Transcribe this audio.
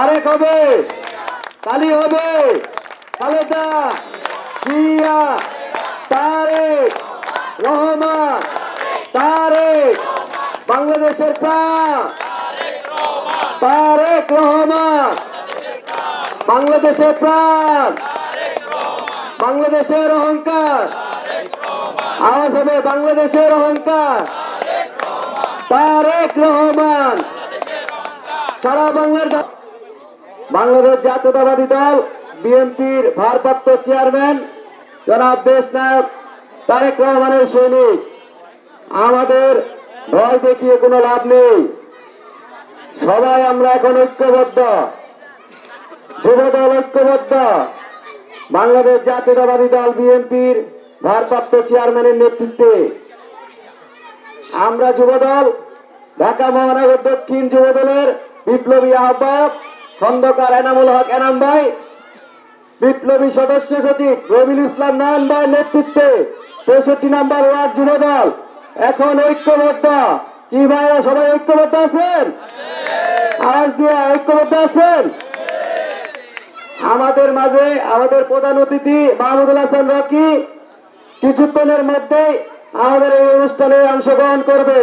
তারেক হবে, তালি হবে, খালেদা জিয়া, তারেক রহমান, তারেক বাংলাদেশের প্রাণ তারেক রহমান, বাংলাদেশের প্রাণ বাংলাদেশের অহংকার, আওয়াজ হবে বাংলাদেশের অহংকার, তারেক রহমান, সারা বাংলার বাংলাদেশ জাতীয়তাবাদী দল, বিএনপির ভারপ্রাপ্ত চেয়ারম্যান, জনাব দেশ নায়ক তারেক রহমানের সৈনিক। আমাদের ভয় দেখিয়ে কোনো লাভ নেই। সবাই আমরা এখন ঐক্যবদ্ধ। যুবদল ঐক্যবদ্ধ। বাংলাদেশ জাতীয়তাবাদী দল, বিএনপির ভারপ্রাপ্ত চেয়ারম্যানের নেতৃত্বে। আমরা যুবদল, ঢাকা মহানগর দক্ষিণ যুবদলের বিপ্লবী আহ্বায়ক খন্দকার এনামুল হক এনাম ভাই, বিপ্লবী সদস্য সচিব রবিউল ইসলাম নয়ন ভাইয়ের নেতৃত্বে তেষট্টি নাম্বার ওয়ার্ড যুবদল। এখন ঐক্যবদ্ধ। কি ভাইরা, সবাই ঐক্যবদ্ধ আছেন? আজ দিয়ে ঐক্যবদ্ধ আছেন? আমাদের মাঝে আমাদের প্রধান অতিথি মাহমুদুল হাসান রকি কিছুক্ষণের মধ্যেই আমাদের এই অনুষ্ঠানে অংশগ্রহণ করবে।